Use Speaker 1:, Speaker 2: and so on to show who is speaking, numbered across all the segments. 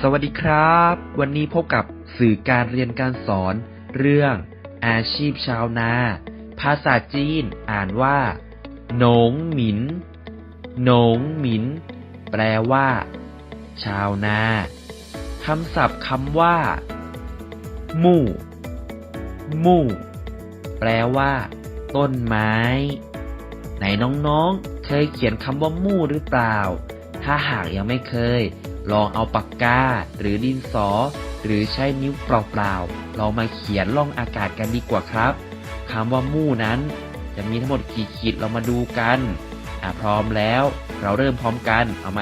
Speaker 1: สวัสดีครับ วันนี้พบกับสื่อการเรียนการสอน เรื่อง อาชีพชาวนา ภาษาจีนอ่านว่า หนงหมิน หนงหมิน แปลว่า ชาวนาคำศัพท์คำว่า มู่ มู่ แปลว่า ต้นไม้ ไหนน้องๆ เคยเขียนคำว่ามู่หรือเปล่า ถ้าหากยังไม่เคย ลองเอาปากกาหรือดินสอ หรือใช้นิ้วเปล่าๆลองมาเขียนล่องอากาศกันดีกว่าครับคำว่ามู่นั้น จะมีทั้งหมดกี่ขีดเรามาดูกันอะพร้อมแล้ว เราเริ่มพร้อมกันเอาไหม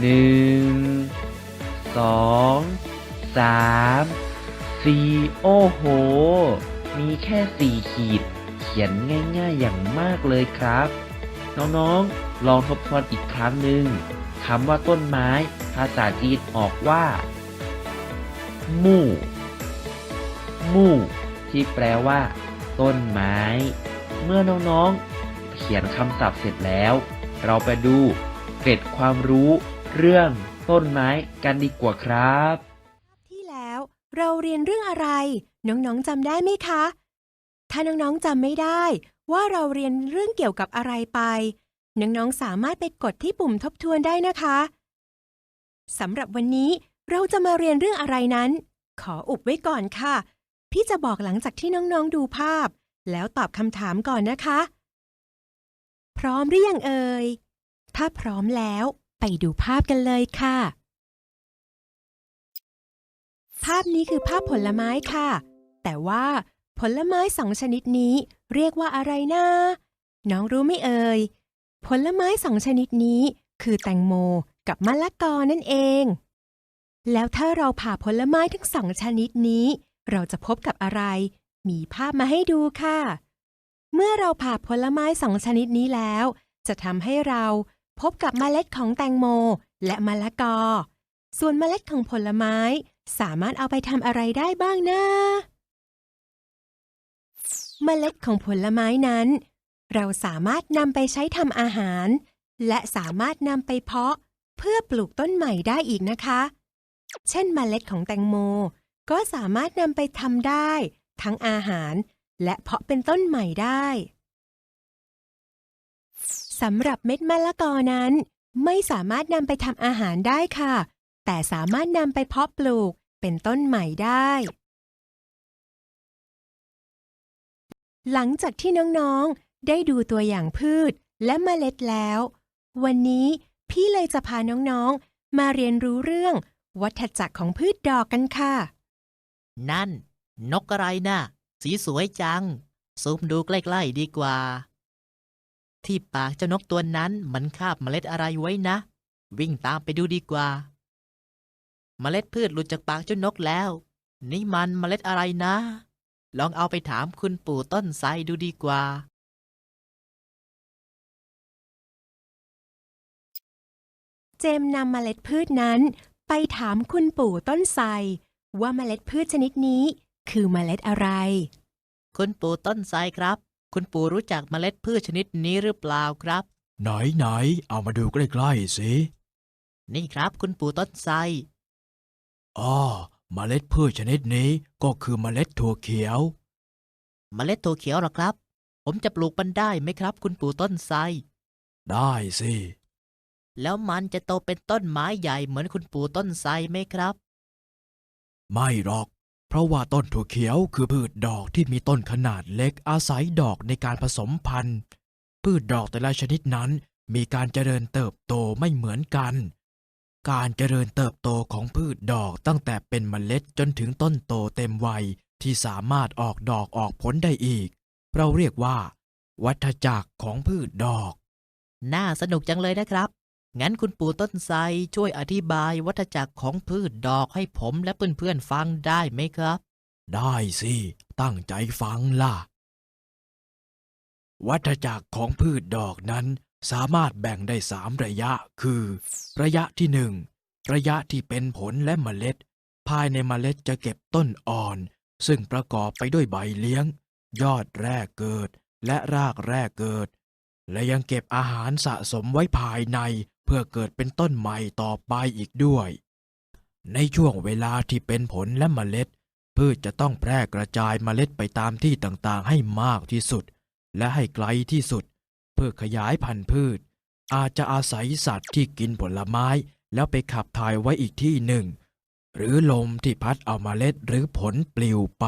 Speaker 1: หนึ่งสองสามสี่โอ้โห มีแค่สี่ขีด เขียนง่ายๆอย่างมากเลยครับ น้องๆ ลองทบทวนอีกครั้งหนึ่งคำว่าต้นไม้ ภาษาจีนออกว่ามู่มู่ที่แปลว่า ต้นไม้ เมื่อน้องๆ เขียนคำศัพท์เสร็จแล้ว เราไปดูเกร็ดความรู้เรื่องต้นไม้กันดีกว่าครับ
Speaker 2: ที่แล้วเราเรียนเรื่องอะไร น้องๆจำได้ไหมคะ ถ้าน้องๆจำไม่ได้ ว่าเราเรียนเรื่องเกี่ยวกับอะไรไป น้องๆสามารถไปกดที่ปุ่มทบทวนได้นะคะ สำหรับวันนี้เราจะมาเรียนเรื่องอะไรนั้น ขออุบไว้ก่อนค่ะ พี่จะบอกหลังจากที่น้องๆดูภาพ แล้วตอบคำถามก่อนนะคะ พร้อมหรือยังเอ่ย ถ้าพร้อมแล้วไปดูภาพกันเลยค่ะ ภาพนี้คือภาพผลไม้ค่ะ แต่ว่าผลไม้สองชนิดนี้เรียกว่าอะไรนะน้องรู้ไม่เอ่ย ผลไม้สองชนิดนี้คือแตงโม กับมะละกอนั่นเอง แล้วถ้าเราผ่าผลไม้ทั้งสองชนิดนี้ เราจะพบกับอะไร มีภาพมาให้ดูค่ะ เมื่อเราผ่าผลไม้สองชนิดนี้แล้ว จะทำให้เราพบกับเมล็ดของแตงโม และมะละกอ ส่วนเมล็ดของผลไม้สามารถเอาไปทำอะไรได้บ้างนะเมล็ดของผลไม้นั้น เราสามารถนำไปใช้ทำอาหาร และสามารถนำไปเพาะ เพื่อปลูกต้นใหม่ได้อีกนะคะ เช่นเมล็ดของแตงโม ก็สามารถนำไปทำได้ ทั้งอาหาร และเพาะเป็นต้นใหม่ได้สำหรับเม็ดมะละกอนั้น ไม่สามารถนำไปทำอาหารได้ค่ะ แต่สามารถนำไปเพาะปลูกเป็นต้นใหม่ได้ หลังจากที่น้องๆ ได้ดูตัวอย่างพืชและเมล็ดแล้ว วันนี้ พี่เลยจะพาน้องๆ มาเรียนรู้เรื่อง วัฏจักรของพืชดอกกันค่ะ
Speaker 3: นั่น นกอะไรนะ่ะ สีสวยจัง ซูมดูใกล้ๆดีกว่า ที่ปากเจ้านกตัวนั้นมันคาบเมล็ดอะไรไว้นะ วิ่งตามไปดูดีกว่า เมล็ดพืชหลุดจากปากเจ้านกแล้ว นี่มันเมล็ดอะไรนะ ลองเอาไปถามคุณปู่ต้นไทรดูดีกว่า
Speaker 2: เจมส์นำเมล็ดพืชนั้น ไปถามคุณปู่ต้นไทรว่าเมล็ดพืชชนิดนี้คือเมล็ดอะไร
Speaker 3: คุณปู่ต้นไทรครับ คุณปู่รู้จักเมล็ดพืชชนิดนี้หรือเปล่าครับ
Speaker 4: ไหนไหนเอามาดูใกล้ๆสิ
Speaker 3: นี่ครับคุณปู่ต้นไทร
Speaker 4: อ๋อเมล็ดพืชชนิดนี้ก็คือเมล็ดถั่วเขียว
Speaker 3: เมล็ดถั่วเขียวเหรอครับ ผมจะปลูกมันได้ไหมครับ คุณปู่ต้นไทร
Speaker 4: ได้สิ
Speaker 3: แล้วมันจะโตเป็นต้นไม้ใหญ่เหมือนคุณปู่ต้นไทรไหมครับ
Speaker 4: ไม่หรอก เพราะว่าต้นถั่วเขียวคือพืชดอกที่มีต้นขนาดเล็กอาศัยดอกในการผสมพันธุ์ พืชดอกแต่ละชนิดนั้นมีการเจริญเติบโตไม่เหมือนกัน การเจริญเติบโตของพืชดอกตั้งแต่เป็นเมล็ดจนถึงต้นโตเต็มวัยที่สามารถออกดอกออกผลได้อีก เราเรียกว่า วัฏจักรของพืชดอก
Speaker 3: น่าสนุกจังเลยนะครับ งั้นคุณปู่ต้นไทรช่วยอธิบายวัฏจักรของพืชดอกให้ผมและเพื่อนๆฟังได้ไหมครับ
Speaker 4: ได้สิ ตั้งใจฟังล่ะ วัฏจักรของพืชดอกนั้นสามารถแบ่งได้สามระยะ คือ ระยะที่หนึ่งระยะที่เป็นผลและเมล็ด ภายในเมล็ดจะเก็บต้นอ่อน ซึ่งประกอบไปด้วยใบเลี้ยง ยอดแรกเกิด และรากแรกเกิด และยังเก็บอาหารสะสมไว้ภายใน พื่อเกิดเป็นต้นใหม่ต่อไปอีกด้วย ในช่วงเวลาที่เป็นผลและเมล็ด พืชจะต้องแพร่กระจายเมล็ดไปตามที่ต่างๆ ให้มากที่สุด และให้ไกลที่สุด เพื่อขยายพันธุ์พืช อาจจะอาศัยสัตว์ที่กินผลไม้ แล้วไปขับถ่ายไว้อีกที่หนึ่ง หรือลมที่พัดเอาเมล็ดหรือผลปลิวไป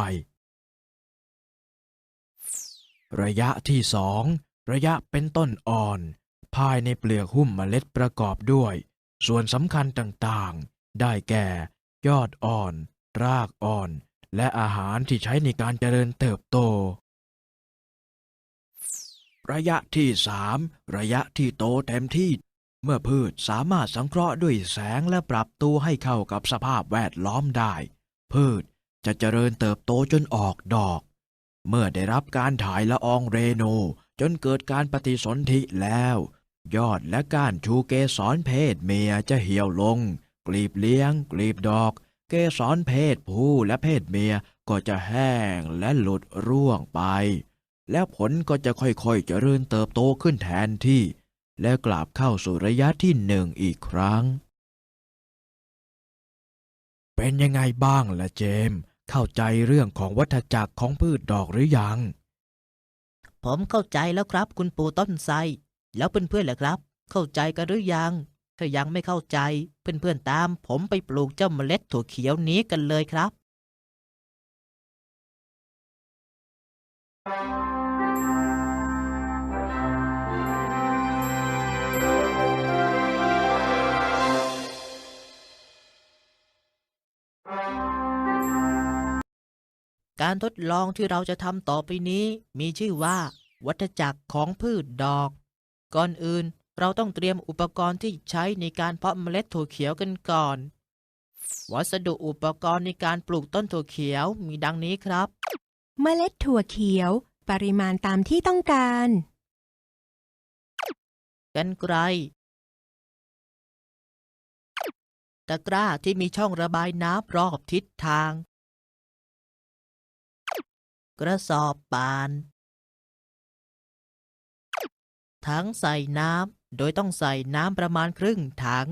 Speaker 4: ระยะที่สองระยะเป็นต้นอ่อน ภายในเปลือกหุ้มเมล็ดประกอบด้วย ส่วนสำคัญต่างๆ ได้แก่ ยอดอ่อน รากอ่อน และอาหารที่ใช้ในการเจริญเติบโต ระยะที่สามระยะที่โตเต็มที่ เมื่อพืชสามารถสังเคราะห์ด้วยแสงและปรับตัวให้เข้ากับสภาพแวดล้อมได้ พืชจะเจริญเติบโตจนออกดอก เมื่อได้รับการถ่ายละอองเรโนจนเกิดการปฏิสนธิแล้ว ยอดและก้านชูเกสรเพศเมียจะเหี่ยวลง กลีบเลี้ยง กลีบดอก เกสรเพศผู้และเพศเมียก็จะแห้งและหลุดร่วงไป แล้วผลก็จะค่อยๆเจริญเติบโตขึ้นแทนที่ และกลับเข้าสู่ระยะที่หนึ่งอีกครั้ง เป็นยังไงบ้างล่ะเจม เข้าใจเรื่องของวัฏจักรของพืชดอกหรือยัง
Speaker 3: ผมเข้าใจแล้วครับคุณปู่ต้นไทร แล้วเพื่อนๆล่ะครับ เข้าใจกันหรือยัง ถ้ายังไม่เข้าใจ เพื่อนๆตาม ผมไปปลูกเจ้าเมล็ดถั่วเขียวนี้กันเลยครับ การทดลองที่เราจะทำต่อไปนี้ มีชื่อว่า วัฏจักรของพืชดอก ก่อนอื่นเราต้องเตรียมอุปกรณ์ที่ใช้ในการเพาะเมล็ดถั่วเขียวกันก่อน วัสดุอุปกรณ์ในการปลูกต้นถั่วเขียวมีดังนี้ครับ
Speaker 2: เมล็ดถั่วเขียว ปริมาณตามที่ต้องการ
Speaker 3: กันไกรตะกร้าที่มีช่องระบายน้ำรอบทิศทาง กระสอบปาน ถังใส่น้ำ โดยต้องใส่น้ำประมาณครึ่งถัง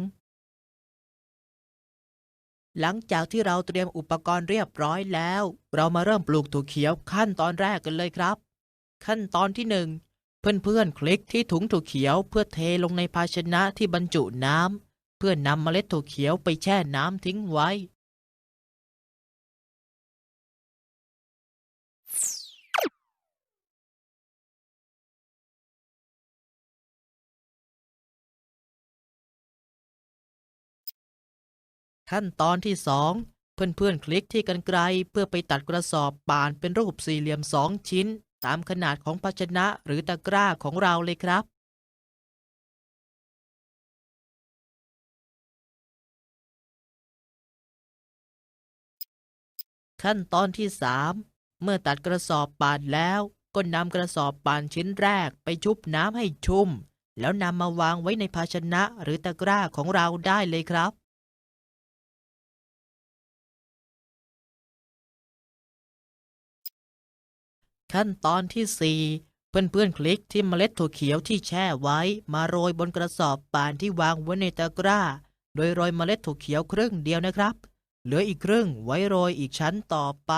Speaker 3: หลังจากที่เราเตรียมอุปกรณ์เรียบร้อยแล้ว เรามาเริ่มปลูกถั่วเขียวขั้นตอนแรกกันเลยครับ ขั้นตอนที่หนึ่งเพื่อนๆ คลิกที่ถุงถั่วเขียวเพื่อเทลงในภาชนะที่บรรจุน้ำ เพื่อนำเมล็ดถั่วเขียวไปแช่น้ำทิ้งไว้ ขั้นตอนที่สองเพื่อนๆ คลิกที่กันไกลเพื่อไปตัดกระสอบป่านเป็นรูปสี่เหลี่ยมสองชิ้น ตามขนาดของภาชนะหรือตะกร้าของเราเลยครับขั้นตอนที่สามเมื่อตัดกระสอบป่านแล้ว ก็นำกระสอบป่านชิ้นแรกไปชุบน้ำให้ชุ่ม แล้วนำมาวางไว้ในภาชนะหรือตะกร้าของเราได้เลยครับ ขั้นตอนที่ 4 เพื่อนๆคลิกที่เมล็ดถั่วเขียวที่แช่ไว้มาโรยบนกระสอบป่านที่วางไว้ในตะกร้า โดยโรยเมล็ดถั่วเขียวครึ่งเดียวนะครับ เหลืออีกครึ่งไว้โรยอีกชั้นต่อไป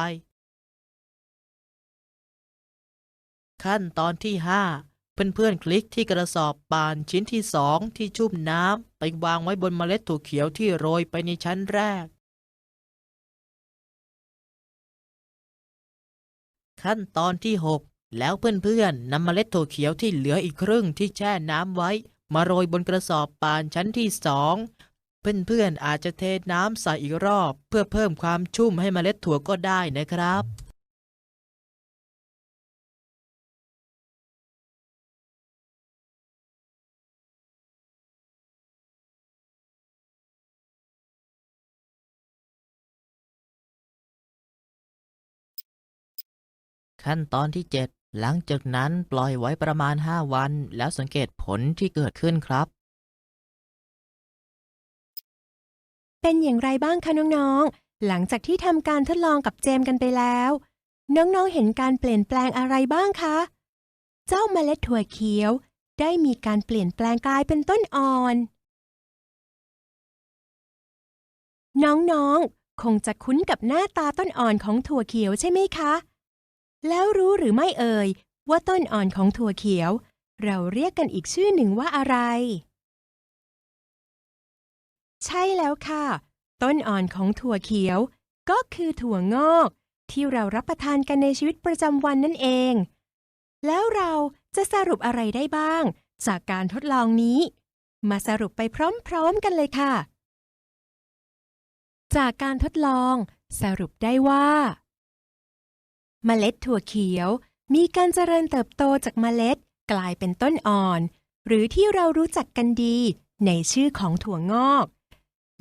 Speaker 3: ขั้นตอนที่ 5 เพื่อนๆคลิกที่กระสอบป่านชิ้นที่2ที่ชุ่มน้ำไปวางไว้บนเมล็ดถั่วเขียวที่โรยไปในชั้นแรก ขั้นตอนที่ 6 แล้วเพื่อนๆนำเมล็ดถั่วเขียวที่เหลืออีกครึ่งที่แช่น้ำไว้ มาโรยบนกระสอบปานชั้นที่สองเพื่อนๆอาจจะเทน้ำใส่อีกรอบ เพื่อเพิ่มความชุ่มให้เมล็ดถั่วก็ได้นะครับ ขั้นตอนที่ 7 หลังจากนั้นปล่อยไว้ประมาณ 5 วัน แล้วสังเกตผลที่เกิดขึ้นครับ
Speaker 2: เป็นอย่างไรบ้างคะน้องๆ หลังจากที่ทำการทดลองกับเจมกันไปแล้ว น้องๆ เห็นการเปลี่ยนแปลงอะไรบ้างคะ เจ้าเมล็ดถั่วเขียว ได้มีการเปลี่ยนแปลงกลายเป็นต้นอ่อน น้องๆ คงจะคุ้นกับหน้าตาต้นอ่อนของถั่วเขียวใช่ไหมคะ แล้วรู้หรือไม่เอ่ย ว่าต้นอ่อนของถั่วเขียว เราเรียกกันอีกชื่อหนึ่งว่าอะไร ใช่แล้วค่ะ ต้นอ่อนของถั่วเขียว ก็คือถั่วงอก ที่เรารับประทานกันในชีวิตประจำวันนั่นเอง แล้วเราจะสรุปอะไรได้บ้าง จากการทดลองนี้ มาสรุปไปพร้อมๆกันเลยค่ะ จากการทดลอง สรุปได้ว่า เมล็ดถั่วเขียว มีการเจริญเติบโตจากเมล็ดกลายเป็นต้นอ่อน หรือที่เรารู้จักกันดีในชื่อของถั่วงอก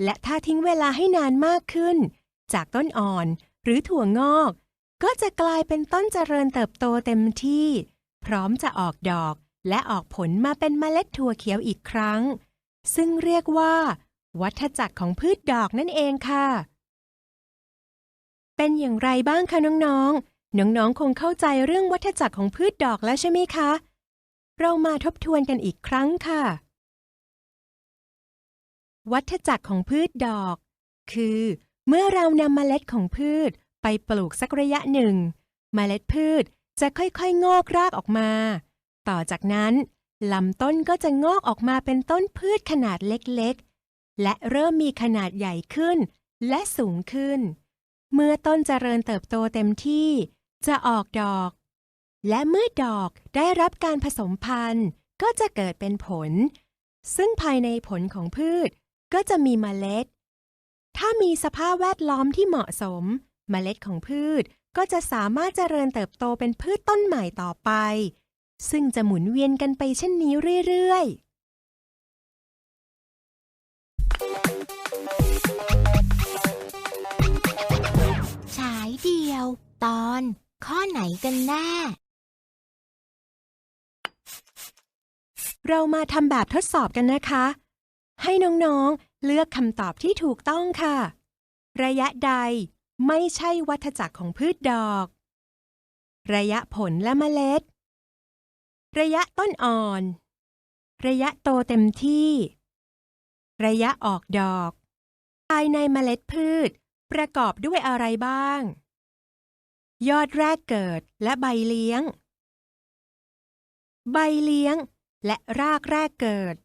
Speaker 2: และถ้าทิ้งเวลาให้นานมากขึ้น จากต้นอ่อนหรือถั่วงอก ก็จะกลายเป็นต้นเจริญเติบโตเต็มที่ พร้อมจะออกดอกและออกผลมาเป็นเมล็ดถั่วเขียวอีกครั้ง ซึ่งเรียกว่า วัฏจักรของพืชดอกนั่นเองค่ะ เป็นอย่างไรบ้างคะน้องๆ น้องๆ คงเข้าใจเรื่องวัฏจักรของพืชดอกแล้วใช่ไหมคะ เรามาทบทวนกันอีกครั้งค่ะ วัฏจักรของพืชดอก คือ เมื่อเรานำเมล็ดของพืชไปปลูกสักระยะหนึ่งเมล็ดพืชจะค่อยๆ งอกรากออกมา ต่อจากนั้นลำต้นก็จะงอกออกมาเป็นต้นพืชขนาดเล็กๆ และเริ่มมีขนาดใหญ่ขึ้นและสูงขึ้น เมื่อต้นเจริญเติบโตเต็มที่ จะออกดอก และเมื่อดอกได้รับการผสมพันธุ์ ก็จะเกิดเป็นผล ซึ่งภายในผลของพืชก็จะมีเมล็ด ถ้ามีสภาพแวดล้อมที่เหมาะสม เมล็ดของพืชก็จะสามารถเจริญเติบโตเป็นพืชต้นใหม่ต่อไป ซึ่งจะหมุนเวียนกันไปเช่นนี้เรื่อยๆ
Speaker 5: ฉายเดียว ตอน ข้อไหนกันแน่
Speaker 2: เรามาทำแบบทดสอบกันนะคะ ให้น้องๆ เลือกคำตอบที่ถูกต้องค่ะ ระยะใดไม่ใช่วัฏจักรของพืชดอก ระยะผลและเมล็ด ระยะต้นอ่อน ระยะโตเต็มที่ ระยะออกดอก ภายในเมล็ดพืชประกอบด้วยอะไรบ้าง ยอดแรกเกิดและใบเลี้ยง ใบเลี้ยง และรากแรกเกิด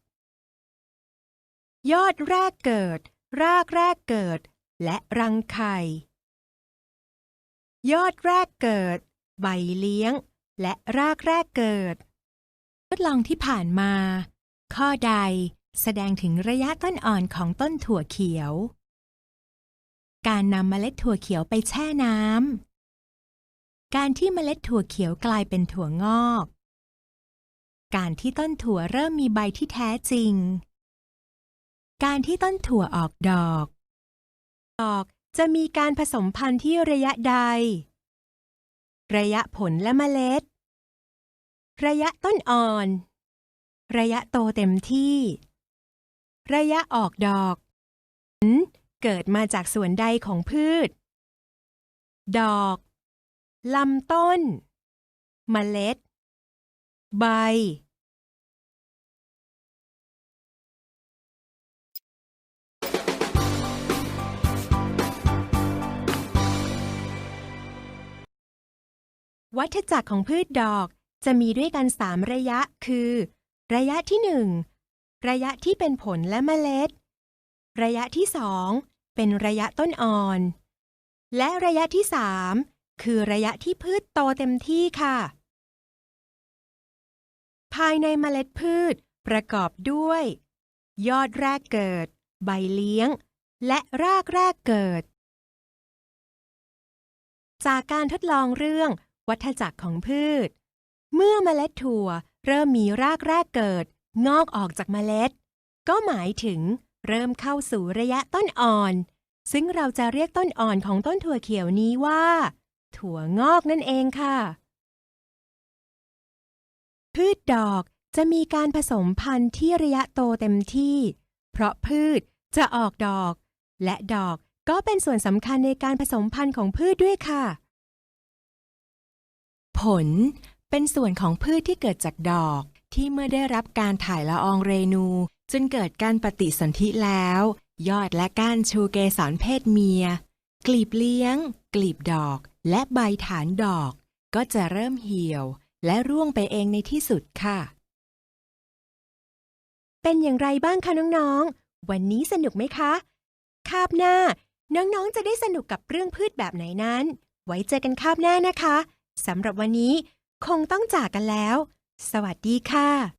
Speaker 2: ยอดแรกเกิด รากแรกเกิด และรังไข่ ยอดแรกเกิด ใบเลี้ยง และรากแรกเกิด ทดลองที่ผ่านมา ข้อใดแสดงถึงระยะต้นอ่อนของต้นถั่วเขียว การนำเมล็ดถั่วเขียวไปแช่น้ำ การที่เมล็ดถั่วเขียวกลายเป็นถั่วงอก การที่ต้นถั่วเริ่มมีใบที่แท้จริง การที่ต้นถั่วออกดอก ดอกจะมีการผสมพันธุ์ที่ระยะใด ระยะผลและเมล็ด ระยะต้นอ่อน ระยะโตเต็มที่ ระยะออกดอก เกิดมาจากส่วนใดของพืช ดอก ลำต้น เมล็ด ใบ วัฏจักรของพืชดอกจะมีด้วยกันสามระยะคือ ระยะที่หนึ่งระยะที่เป็นผลและเมล็ด ระยะที่สองเป็นระยะต้นอ่อน และระยะที่สาม คือระยะที่พืชโตเต็มที่ค่ะ ภายในเมล็ดพืชประกอบด้วย ยอดแรกเกิด ใบเลี้ยง และรากแรกเกิด จากการทดลองเรื่องวัฏจักรของพืช เมื่อเมล็ดถั่วเริ่มมีรากแรกเกิด งอกออกจากเมล็ด ก็หมายถึงเริ่มเข้าสู่ระยะต้นอ่อน ซึ่งเราจะเรียกต้นอ่อนของต้นถั่วเขียวนี้ว่า ถั่วงอกนั่นเองค่ะ พืชดอกจะมีการผสมพันธุ์ที่ระยะโตเต็มที่ เพราะพืชจะออกดอก และดอกก็เป็นส่วนสำคัญในการผสมพันธุ์ของพืชด้วยค่ะ ผลเป็นส่วนของพืชที่เกิดจากดอกที่เมื่อได้รับการถ่ายละอองเรนู จนเกิดการปฏิสนธิแล้ว ยอดและก้านชูเกสรเพศเมีย กลีบเลี้ยง กลีบดอก และใบฐานดอกก็จะเริ่มเหี่ยวและร่วงไปเองในที่สุดค่ะ เป็นอย่างไรบ้างคะน้องๆ วันนี้สนุกไหมคะ คาบหน้า น้องๆ จะได้สนุกกับเรื่องพืชแบบไหนนั้น ไว้เจอกันคาบหน้านะคะ สำหรับวันนี้คงต้องจากกันแล้ว สวัสดีค่ะ